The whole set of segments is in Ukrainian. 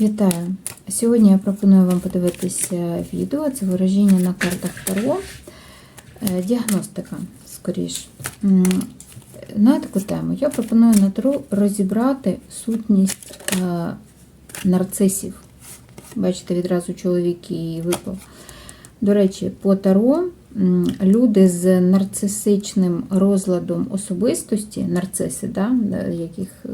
Вітаю! Сьогодні я пропоную вам подивитися відео. Це вираження на картах Таро. Е, Діагностика, скоріш. На таку тему я пропоную на Таро розібрати сутність е, нарцисів. Бачите, відразу чоловік і випав. До речі, по Таро люди з нарцисичним розладом особистості, нарциси, да, яких е,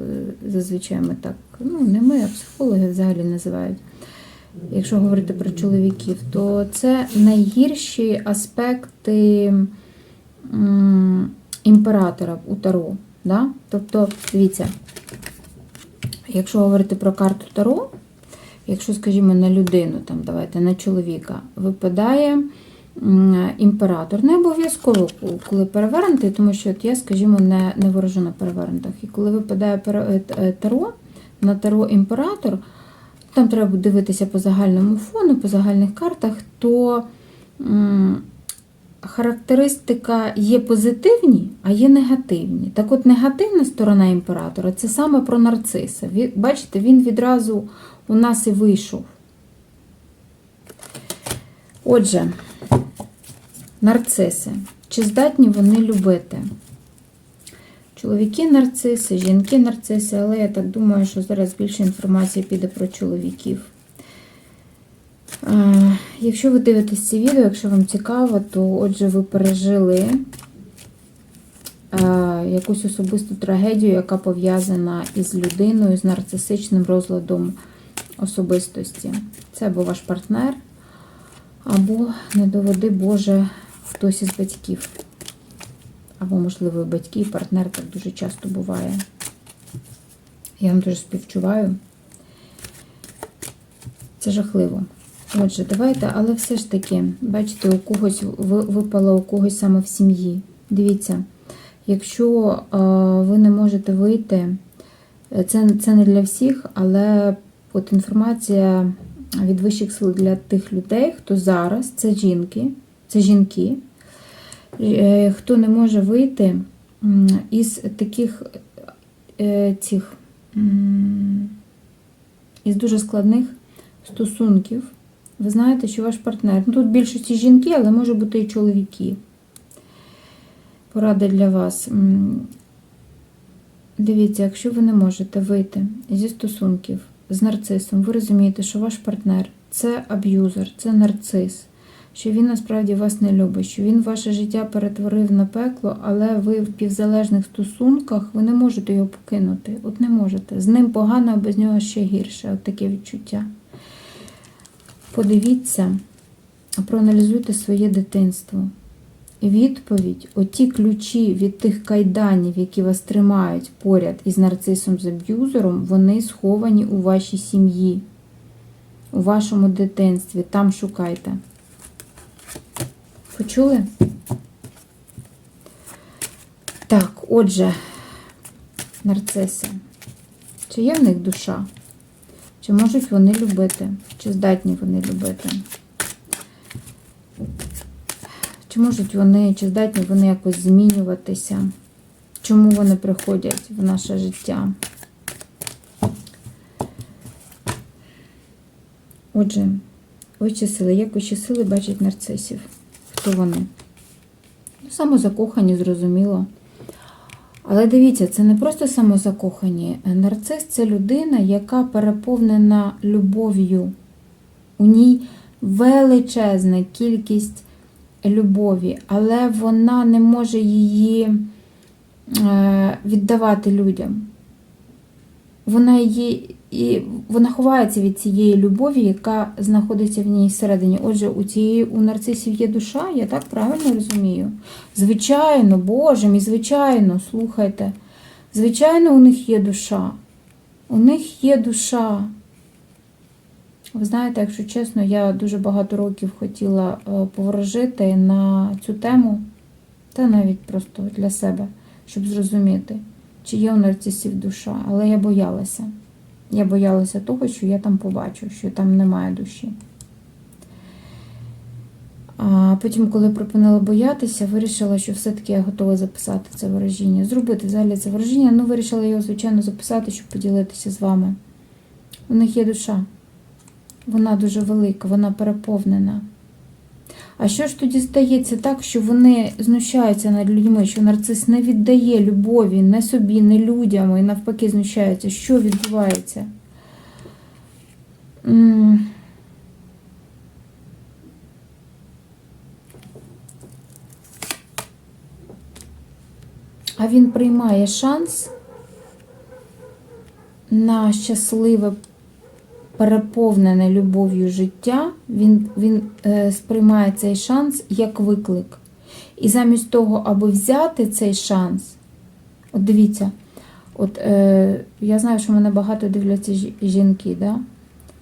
зазвичай ми так, ну не ми, а психологи взагалі називають. Якщо говорити про чоловіків, то це найгірші аспекти імператора у Таро. Да? Тобто, дивіться, якщо говорити про карту Таро, якщо, скажімо, на людину, там, давайте, на чоловіка, випадає імператор. Не обов'язково, коли перевернутий, тому що от я, скажімо, не, не ворожу на перевернутих. І коли випадає е, Таро, на Таро імператор, там треба дивитися по загальному фону, по загальних картах, то характеристика є позитивні, а є негативні. Так от негативна сторона імператора це саме про нарциса. Бачите, він відразу у нас і вийшов. Отже, нарциси. Чи здатні вони любити? Чоловіки нарциси, жінки нарциси, але я так думаю, що зараз більше інформації піде про чоловіків. Якщо ви дивитесь це відео, якщо вам цікаво, то отже ви пережили якусь особисту трагедію, яка пов'язана із людиною з нарцисичним розладом особистості. Це або ваш партнер, або, не доведи Боже, хтось із батьків. Або, можливо, батьки, і партнер так дуже часто буває. Я вам дуже співчуваю. Це жахливо. Отже, давайте, але все ж таки, бачите, у когось випало у когось саме в сім'ї. Дивіться, якщо ви не можете вийти, е, це, це не для всіх, але от інформація від вищих сил для тих людей, хто зараз, це жінки, це жінки, хто не може вийти із таких е, цих із дуже складних стосунків. Ви знаєте, що ваш партнер. Ну, тут більшості жінки, але може бути і чоловіки. Порада для вас. Дивіться, якщо ви не можете вийти зі стосунків з нарцисом, ви розумієте, що ваш партнер це аб'юзер, це нарцис, що він насправді вас не любить, що він ваше життя перетворив на пекло, але ви в півзалежних стосунках ви не можете його покинути. От не можете. З ним погано, а без нього ще гірше. От таке відчуття. Подивіться, проаналізуйте своє дитинство. Відповідь, оті ключі від тих кайданів, які вас тримають поряд із нарцисом з аб'юзером, вони сховані у вашій сім'ї, у вашому дитинстві. Там шукайте. Почули? Так, отже, нарциси. Чи є в них душа? Чи можуть вони любити? Чи здатні вони любити? Чи можуть вони, чи здатні вони якось змінюватися? Чому вони приходять в наше життя? Отже, вищі сили, як вищі сили бачать нарцисів? Хто вони? Ну, Самозакохані, зрозуміло. Але дивіться, це не просто самозакохані. Нарцис це людина, яка переповнена любов'ю. У ній величезна кількість любові, але вона не може її е, віддавати людям. Вона її, і вона ховається від цієї любові, яка знаходиться в ній всередині. Отже, у цієї у нарцисів є душа, я так правильно розумію? Звичайно, Боже мій, звичайно, слухайте. Звичайно, у них є душа. У них є душа. Ви знаєте, якщо чесно, я дуже багато років хотіла е, поворожити на цю тему, та навіть просто для себе, щоб зрозуміти, чи є у нарцисів душа. Але я боялася. Я боялася того, що я там побачу, що там немає душі. А потім, коли припинила боятися, вирішила, що все-таки я готова записати це вираження. Зробити взагалі це вираження. Ну, вирішила його, звичайно, записати, щоб поділитися з вами. У них є душа. Вона дуже велика, вона переповнена. А що ж тоді стається так, що вони знущаються над людьми, що нарцис не віддає любові не собі, не людям, і навпаки знущається? Що відбувається? А він приймає шанс на щасливе, переповнене любов'ю життя. Він, він е, сприймає цей шанс як виклик. І замість того, аби взяти цей шанс, от дивіться, от е, я знаю, що мене багато дивляться жінки, да?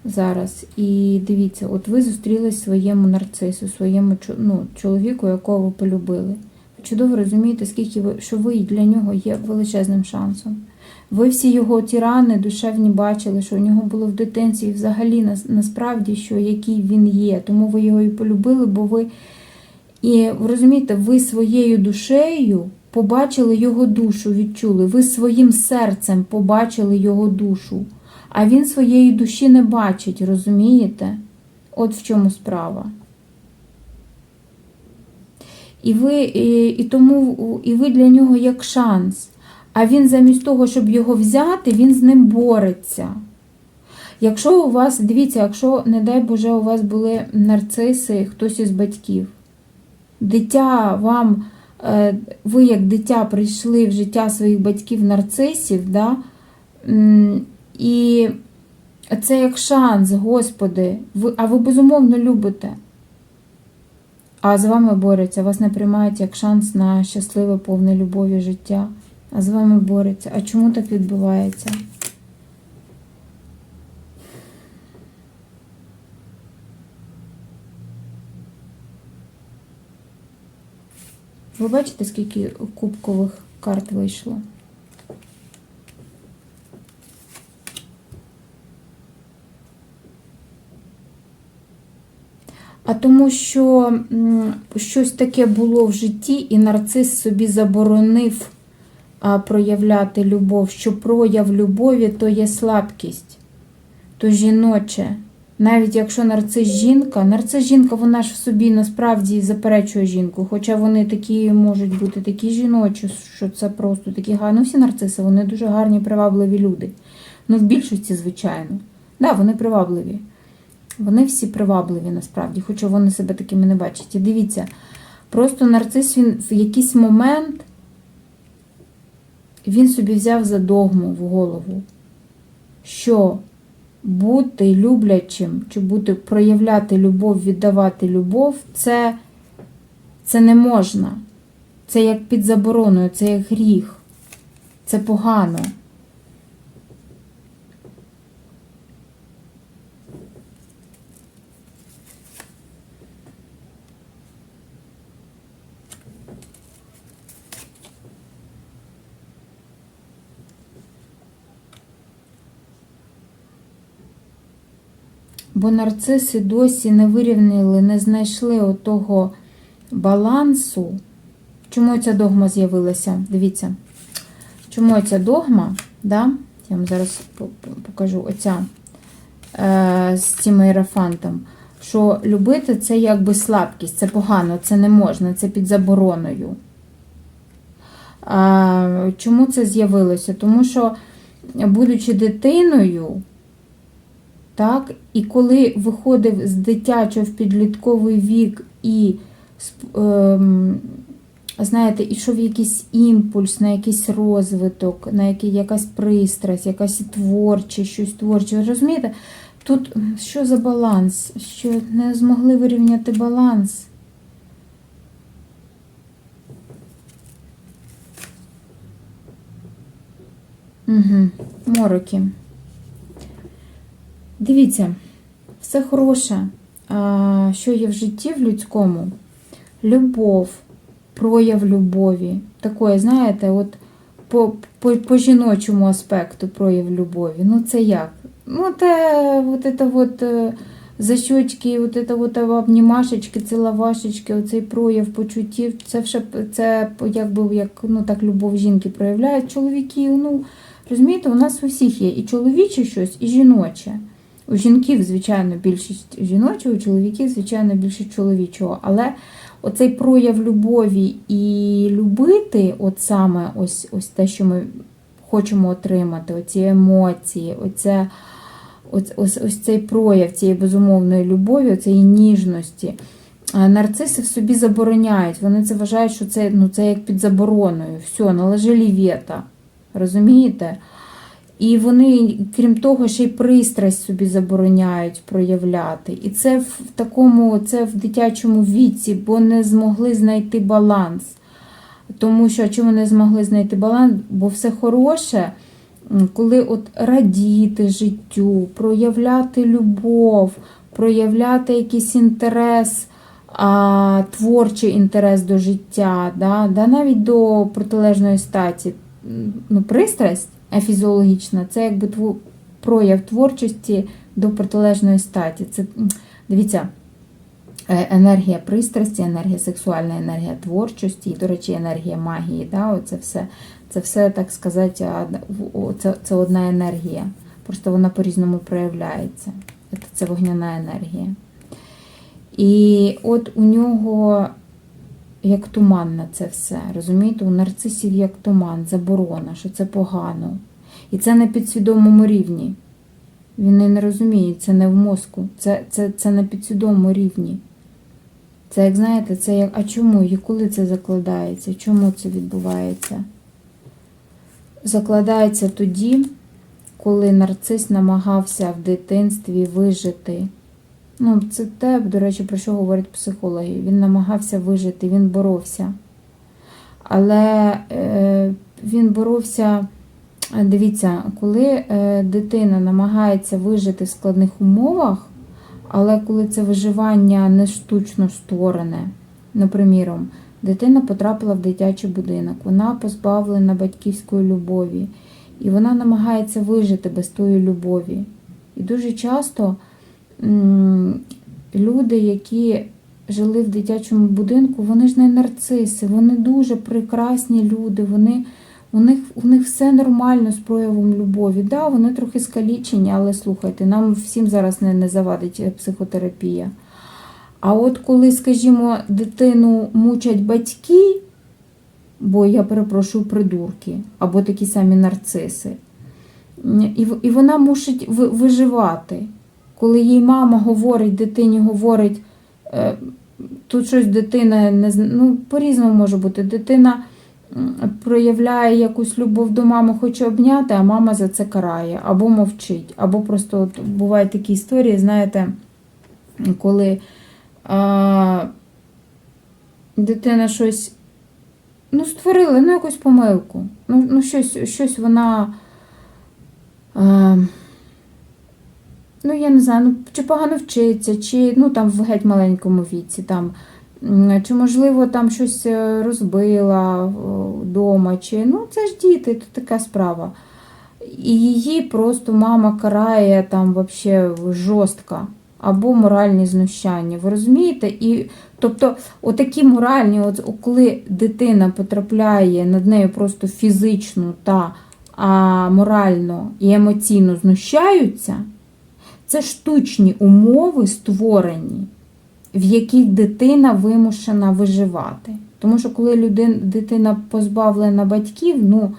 зараз. І дивіться, от ви зустрілись своєму нарцису, своєму ну, чоловіку, якого ви полюбили. Чудово розумієте, скільки ви, що ви для нього є величезним шансом. Ви всі його ті рани душевні бачили, що у нього було в дитинстві, і взагалі нас- насправді, що який він є. Тому ви його і полюбили, бо ви. І розумієте, ви своєю душею побачили його душу, відчули. Ви своїм серцем побачили його душу. А він своєї душі не бачить, розумієте? От в чому справа. І ви, і, і тому і ви для нього як шанс. А він замість того, щоб його взяти, він з ним бореться. Якщо у вас, дивіться, якщо, не дай Боже, у вас були нарциси, хтось із батьків, дитя вам, е, ви як дитя прийшли в життя своїх батьків-нарцисів, да? і це як шанс, Господи, а ви безумовно любите. А з вами борються, вас не приймають як шанс на щасливе, повне любові життя. А з вами борються. А чому так відбувається? Ви бачите, скільки кубкових карт вийшло? А тому, що щось таке було в житті, і нарцис собі заборонив проявляти любов, що прояв любові то є слабкість, то жіноче. Навіть якщо нарцис жінка, нарцис жінка, вона ж в собі насправді заперечує жінку. Хоча вони такі можуть бути такі жіночі, що це просто такі гарні. Ну, всі нарциси, вони дуже гарні, привабливі люди. Ну, в більшості, звичайно. Так, да, вони привабливі. Вони всі привабливі насправді, хоча вони себе такими не бачать. І дивіться, просто нарцис він в якийсь момент він собі взяв за догму в голову, що бути люблячим, чи бути проявляти любов, віддавати любов, це, це не можна. Це як під забороною, це як гріх. Це погано. Бо нарциси досі не вирівняли, не знайшли отого балансу. Чому ця догма з'явилася? Дивіться. Чому ця догма, да? я вам зараз по- по- покажу оця е, з цим іерафантом, що любити це якби слабкість, це погано, це не можна, це під забороною. Чому це з'явилося? Тому що, будучи дитиною, так? І коли виходив з дитячого в підлітковий вік і, ем, знаєте, ішов якийсь імпульс на якийсь розвиток, на який, якась пристрасть, якась творчість, щось творче. Ви розумієте? Тут що за баланс? Що не змогли вирівняти баланс? Угу. Мороки. Дивіться, все хороше, що є в житті в людському. Любов, прояв любові. Такое, знаєте, от по, по, по жіночому аспекту прояв любові. Ну, це як? Ну, те, вот это вот е, за щочки, вот это вот обнімашечки, ціловашечки, оцей прояв почуттів, це все це якби як ну так любов жінки проявляють. Чоловіків, ну Розумієте, у нас у всіх є і чоловіче щось, і жіноче. У жінків, звичайно, більшість жіночого, у чоловіків, звичайно, більше чоловічого. Але оцей прояв любові і любити, от саме ось, ось те, що ми хочемо отримати, оці емоції, оце, ось, ось, ось цей прояв цієї безумовної любові, цієї ніжності. Нарциси в собі забороняють. Вони це вважають, що це, ну, це як під забороною. Все, наложили вета. Розумієте? І вони, крім того, ще й пристрасть собі забороняють проявляти. І це в такому, це в дитячому віці, бо не змогли знайти баланс. Тому що чому не змогли знайти баланс? Бо все хороше, коли от радіти життю, проявляти любов, проявляти якийсь інтерес, а, творчий інтерес до життя, да, да, навіть до протилежної статі. Ну, пристрасть фізіологічна, це якби прояв творчості до протилежної статі. Це, дивіться, е, енергія пристрасті, енергія сексуальна, енергія творчості, і, до речі, енергія магії. Да? Оце все, це все, так сказати, це, це одна енергія. Просто вона по-різному проявляється. Це вогняна енергія. І от у нього як туман на це все. Розумієте, у нарцисів як туман, заборона, що це погано. І це на підсвідомому рівні. Він не розуміє, це не в мозку, це, це, це на підсвідомому рівні. Це, як знаєте, це як. А чому? І коли це закладається? Чому це відбувається? Закладається тоді, коли нарцис намагався в дитинстві вижити. Ну, це те, до речі, про що говорять психологи. Він намагався вижити, він боровся. Але е, він боровся, дивіться, коли е, дитина намагається вижити в складних умовах, але коли це виживання не штучно створене, наприклад, дитина потрапила в дитячий будинок, вона позбавлена батьківської любові, і вона намагається вижити без тої любові. І дуже часто люди, які жили в дитячому будинку, вони ж не нарциси, вони дуже прекрасні люди, вони, у, них, у них все нормально з проявом любові. Да, вони трохи скалічені, але слухайте, нам всім зараз не, не завадить е, психотерапія. А от коли, скажімо, дитину мучать батьки, бо я перепрошую придурки, або такі самі нарциси, і, і вона мусить виживати. Коли їй мама говорить, дитині говорить, е, тут щось дитина не ну, по-різному може бути. Дитина проявляє якусь любов до мами, хоче обняти, а мама за це карає, або мовчить, або просто от бувають такі історії, знаєте, коли а, дитина щось ну, створила ну, якусь помилку. Ну, ну щось, щось вона. А, ну, я не знаю, ну, чи погано вчиться, чи ну, там в геть маленькому віці, там, чи, можливо, там щось е, розбила вдома, чи ну, це ж діти, то така справа. І її просто мама карає там вообще жорстко. Або моральні знущання. Ви розумієте? І, тобто, отакі моральні, от, коли дитина потрапляє над нею просто фізично та а, морально і емоційно знущаються, це штучні умови створені, в яких дитина вимушена виживати. Тому що коли людина, дитина позбавлена батьків, ну,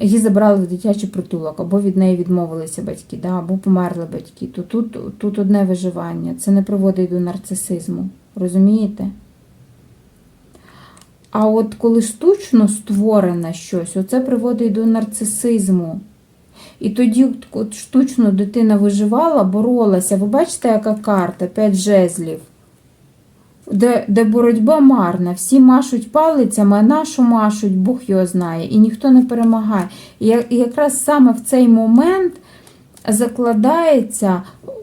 її забрали в дитячий притулок, або від неї відмовилися батьки, да, або померли батьки, то тут, тут одне виживання. Це не приводить до нарцисизму. Розумієте? А от коли штучно створене щось, оце приводить до нарцисизму. І тоді от- штучно дитина виживала, боролася. Ви бачите, яка карта? П'ять жезлів. Де, де боротьба марна, всі машуть палицями, а нашу машуть, Бог його знає, і ніхто не перемагає. І якраз саме в цей момент закладається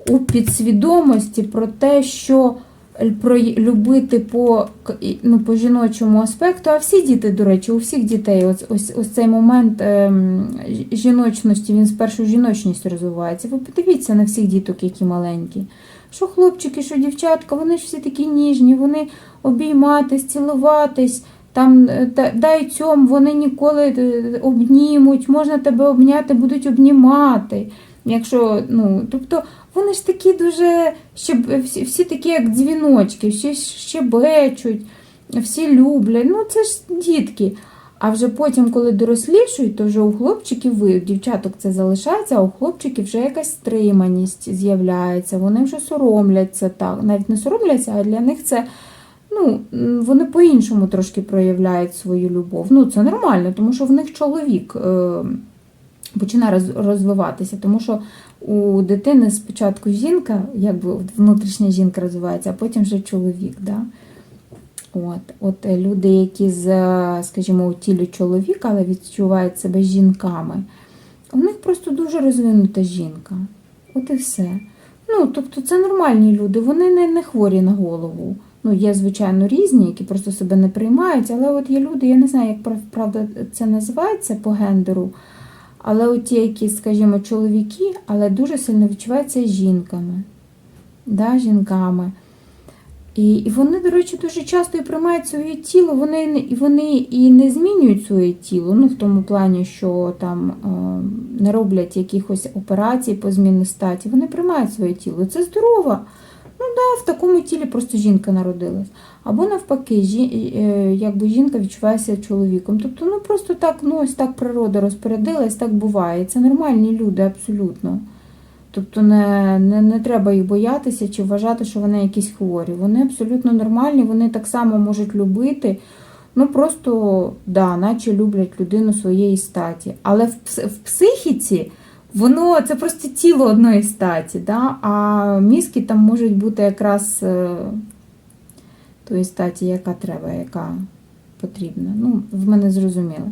у підсвідомості про те, що любити по, ну, по жіночому аспекту, а всі діти, до речі, у всіх дітей ось, ось, ось цей момент ем, жіночності, він спершу жіночність розвивається. Ви подивіться на всіх діток, які маленькі. Що хлопчики, що дівчатка, вони ж всі такі ніжні, вони обійматись, цілуватись, там е, дай цьому, вони ніколи е, обнімуть, можна тебе обняти, будуть обнімати. Якщо, ну, тобто вони ж такі дуже всі, всі такі, як дзвіночки, всі щебечуть, всі люблять. Ну, це ж дітки. А вже потім, коли дорослішують, то вже у хлопчиків у дівчаток це залишається, а у хлопчиків вже якась стриманість з'являється. Вони вже соромляться так. Навіть не соромляться, а для них це ну, вони по-іншому трошки проявляють свою любов. Ну, це нормально, тому що в них чоловік е, починає роз- розвиватися, тому що у дитини спочатку жінка, якби внутрішня жінка розвивається, а потім вже чоловік. Да? От, от е, люди, які з, е, скажімо, у тілі чоловіка, але відчувають себе жінками, у них просто дуже розвинута жінка. От і все. Ну, тобто це нормальні люди, вони не, не хворі на голову. Ну, є, звичайно, різні, які просто себе не приймають, але от є люди, я не знаю, як правда це називається по гендеру. Але от ті, які, скажімо, чоловіки, але дуже сильно відчуваються жінками. Да, жінками. І, і вони, до речі, дуже часто і приймають своє тіло, вони, і вони і не змінюють своє тіло, ну в тому плані, що там е, не роблять якихось операцій по зміні статі. Вони приймають своє тіло. Це здорово. Ну да, в такому тілі просто жінка народилась. Або навпаки, жі, е, якби жінка відчувається чоловіком. Тобто, ну просто так, ну ось так природа розпорядилась, так буває. Це нормальні люди, абсолютно. Тобто не, не, не треба їх боятися чи вважати, що вони якісь хворі. Вони абсолютно нормальні, вони так само можуть любити. Ну просто, да, наче люблять людину своєї статі. Але в, в психіці воно це просто тіло одної статі, да? а мізки там можуть бути якраз е, тої статі, яка треба, яка потрібна. Ну, в мене зрозуміло.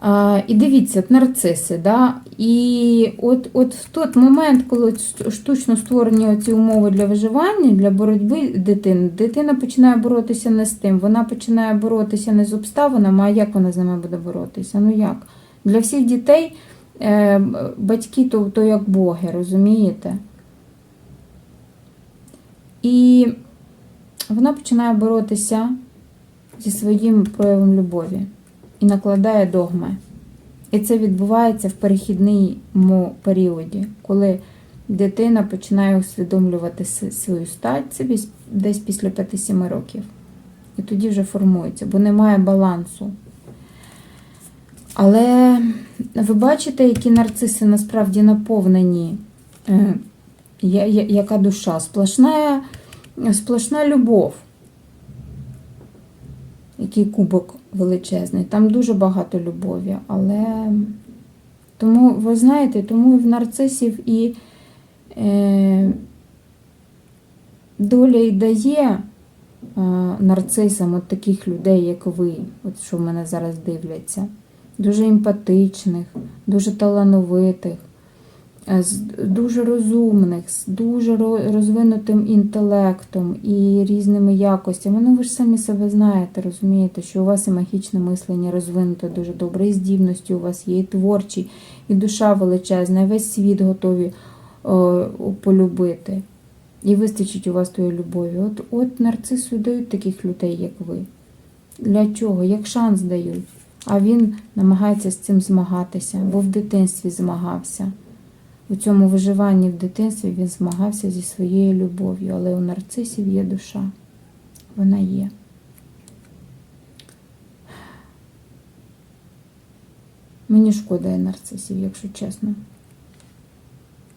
А, і дивіться, нарциси, да? і от, от в той момент, коли штучно створені ці умови для виживання, для боротьби дитини, дитина починає боротися не з тим, вона починає боротися не з обставинами, а як вона з ними буде боротися? Ну як? Для всіх дітей е, батьки то, то як боги, розумієте? І вона починає боротися зі своїм проявом любові і накладає догми. І це відбувається в перехідному періоді, коли дитина починає усвідомлювати свою стать це десь після 5-7 років. І тоді вже формується, бо немає балансу. Але ви бачите, які нарциси насправді наповнені, е, яка душа, сплошна, сплошна любов. Який кубок величезний. Там дуже багато любові, але тому, ви знаєте, тому в нарцисів і е, доля й дає е, нарцисам от таких людей, як ви, от що в мене зараз дивляться, дуже емпатичних, дуже талановитих. е, з дуже розумних, з дуже розвинутим інтелектом і різними якостями. Ну, ви ж самі себе знаєте, розумієте, що у вас і магічне мислення розвинуте дуже добре, і здібності у вас є, і творчі, і душа величезна, і весь світ готові о, полюбити. І вистачить у вас тої любові. От, от нарцису дають таких людей, як ви. Для чого? Як шанс дають. А він намагається з цим змагатися, бо в дитинстві змагався. У цьому виживанні в дитинстві він змагався зі своєю любов'ю, але у нарцисів є душа. Вона є. Мені шкода нарцисів, якщо чесно.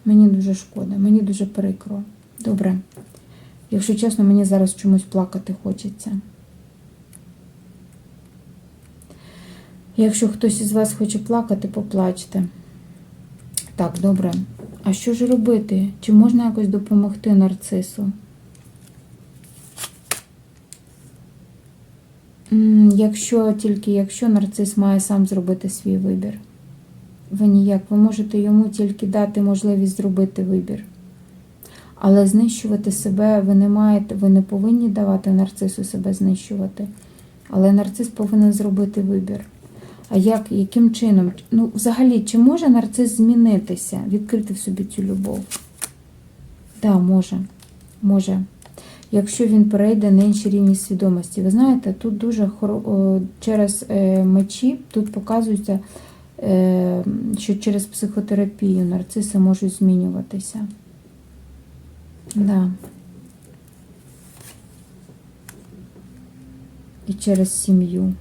Мені дуже шкода, мені дуже прикро. Добре. Якщо чесно, мені зараз чомусь плакати хочеться. Якщо хтось із вас хоче плакати, поплачте. Так, добре. А що ж робити? Чи можна якось допомогти нарцису? Якщо тільки якщо нарцис має сам зробити свій вибір. Ви ніяк, ви можете йому тільки дати можливість зробити вибір. Але знищувати себе ви не маєте, ви не повинні давати нарцису себе знищувати. Але нарцис повинен зробити вибір. А як, яким чином? Ну, взагалі, чи може нарцис змінитися, відкрити в собі цю любов? Так, да, може. Може. якщо він перейде на інші рівні свідомості. Ви знаєте, тут дуже хоро- через е, мечі тут показується, е, що через психотерапію нарциси можуть змінюватися. Да. І через сім'ю.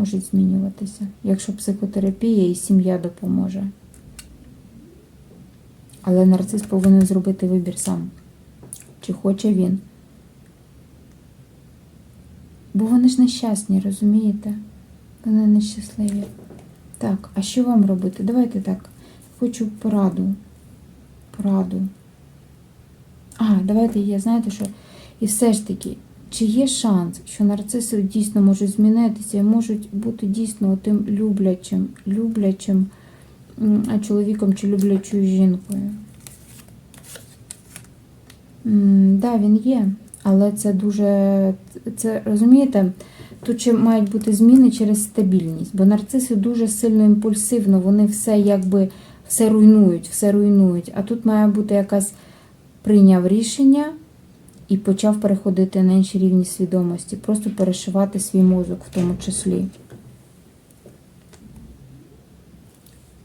Можуть змінюватися, якщо психотерапія і сім'я допоможе. Але нарцис повинен зробити вибір сам. Чи хоче він? Бо вони ж нещасні, розумієте? Вони нещасливі. Так, а що вам робити? Давайте так. Хочу пораду. Пораду. А, давайте є, знаєте що? І все ж таки, чи є шанс, що нарциси дійсно можуть змінитися і можуть бути дійсно тим люблячим, люблячим чоловіком чи люблячою жінкою? Да, він є, але це дуже. Це розумієте, тут ще мають бути зміни через стабільність, бо нарциси дуже сильно імпульсивно, вони все якби все руйнують, все руйнують. А тут має бути якась прийняв рішення і почав переходити на інші рівні свідомості, просто перешивати свій мозок в тому числі.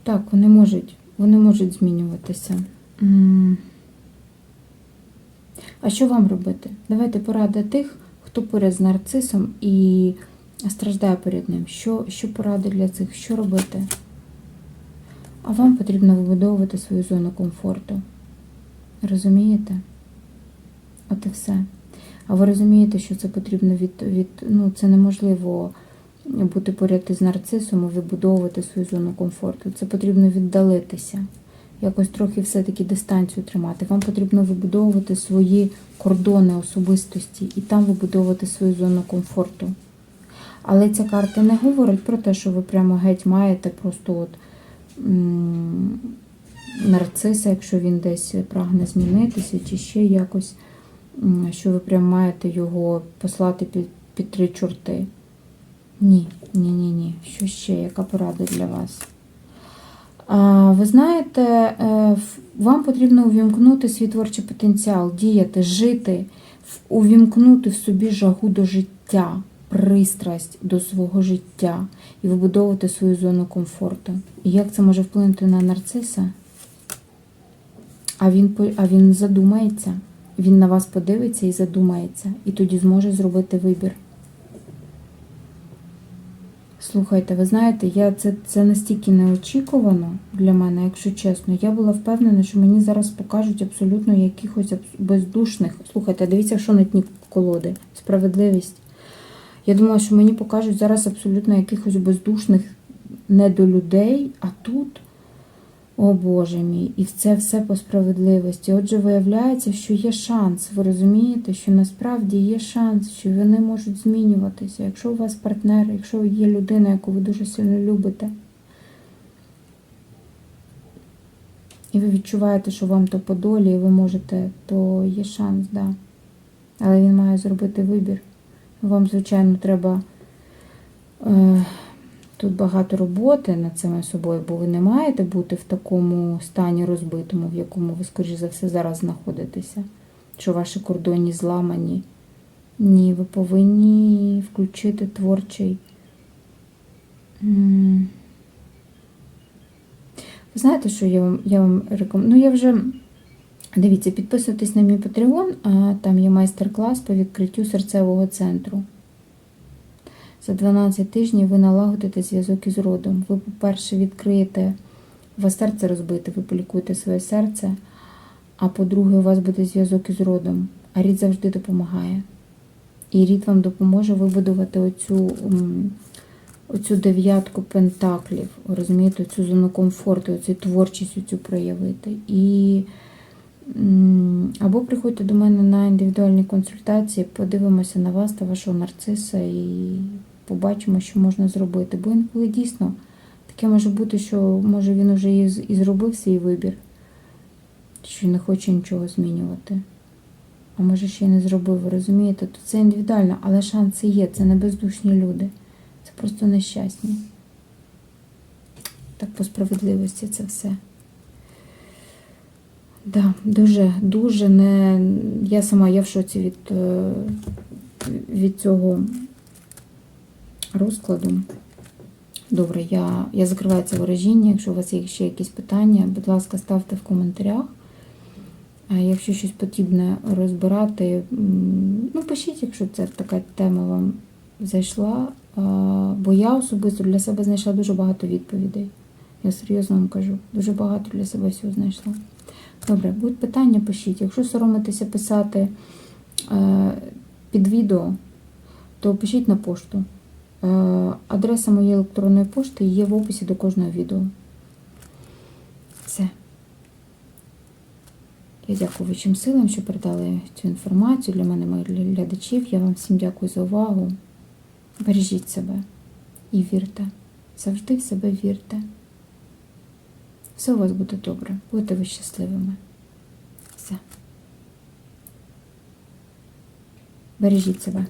Так, вони можуть, вони можуть змінюватися. А що вам робити? Давайте порада тих, хто поряд з нарцисом і страждає перед ним. Що, що поради для цих? Що робити? А вам потрібно вибудовувати свою зону комфорту. Розумієте? От і все. А ви розумієте, що це потрібно від, від ну, це неможливо бути поряд із нарцисом і вибудовувати свою зону комфорту. Це потрібно віддалитися, якось трохи все-таки дистанцію тримати. Вам потрібно вибудовувати свої кордони особистості і там вибудовувати свою зону комфорту. Але ця карта не говорить про те, що ви прямо геть маєте просто от нарциса, якщо він десь прагне змінитися, чи ще якось, що ви прям маєте його послати під, під три чорти. Ні, ні, ні, ні. Що ще? Яка порада для вас? А, ви знаєте, е, вам потрібно увімкнути свій творчий потенціал, діяти, жити, увімкнути в собі жагу до життя, пристрасть до свого життя і вибудовувати свою зону комфорту. І як це може вплинути на нарциса? А він, а він задумається, він на вас подивиться і задумається, і тоді зможе зробити вибір. Слухайте, ви знаєте, я це, це настільки неочікувано для мене, якщо чесно. Я була впевнена, що мені зараз покажуть абсолютно якихось бездушних. Слухайте, дивіться, що на дні колоди. Справедливість. Я думала, що мені покажуть зараз абсолютно якихось бездушних недолюдей, а тут, о Боже мій, і це все по справедливості. Отже, виявляється, що є шанс. Ви розумієте, що насправді є шанс, що вони можуть змінюватися. Якщо у вас партнер, якщо є людина, яку ви дуже сильно любите, і ви відчуваєте, що вам то по долі, і ви можете, то є шанс, да. Але він має зробити вибір. Вам, звичайно, треба е, тут багато роботи над самим собою, бо ви не маєте бути в такому стані розбитому, в якому ви, скоріш за все, зараз знаходитеся, що ваші кордони зламані. Ні, ви повинні включити творчий. Ви знаєте, що я вам, я вам рекомендую? Ну, я вже. Дивіться, підписуйтесь на мій Patreon, а там є майстер-клас по відкриттю серцевого центру. За 12 тижнів ви налагодите зв'язок із родом. Ви, по-перше, відкриєте, у вас серце розбите, ви полікуєте своє серце, а по-друге, у вас буде зв'язок із родом. А рід завжди допомагає. І рід вам допоможе вибудувати оцю, оцю дев'ятку пентаклів, розумієте, цю зону комфорту, оцю творчість оцю проявити. І або приходьте до мене на індивідуальні консультації, подивимося на вас та вашого нарциса і побачимо, що можна зробити. Бо інколи дійсно таке може бути, що може він вже і, зробив свій вибір, що не хоче нічого змінювати. А може ще й не зробив, ви розумієте? То це індивідуально, але шанси є, це не бездушні люди. Це просто нещасні. Так по справедливості це все. Да, дуже, дуже не. Я сама я в шоці від, е, від цього розкладу. Добре, я, я закриваю це ворожіння. Якщо у вас є ще якісь питання, будь ласка, ставте в коментарях. А якщо щось потрібно розбирати, ну пишіть, якщо це така тема вам зайшла. Бо я особисто для себе знайшла дуже багато відповідей. Я серйозно вам кажу, дуже багато для себе всього знайшла. Добре, будуть питання, пишіть. Якщо соромитеся писати е, під відео, то пишіть на пошту. Е, адреса моєї електронної пошти є в описі до кожного відео. Все. Я дякую вищим силам, що передали цю інформацію для мене, моїх глядачів. Я вам всім дякую за увагу. Бережіть себе і вірте. Завжди в себе вірте. Все у вас буде добре. Будете ви щасливими. Все. Бережіть себе.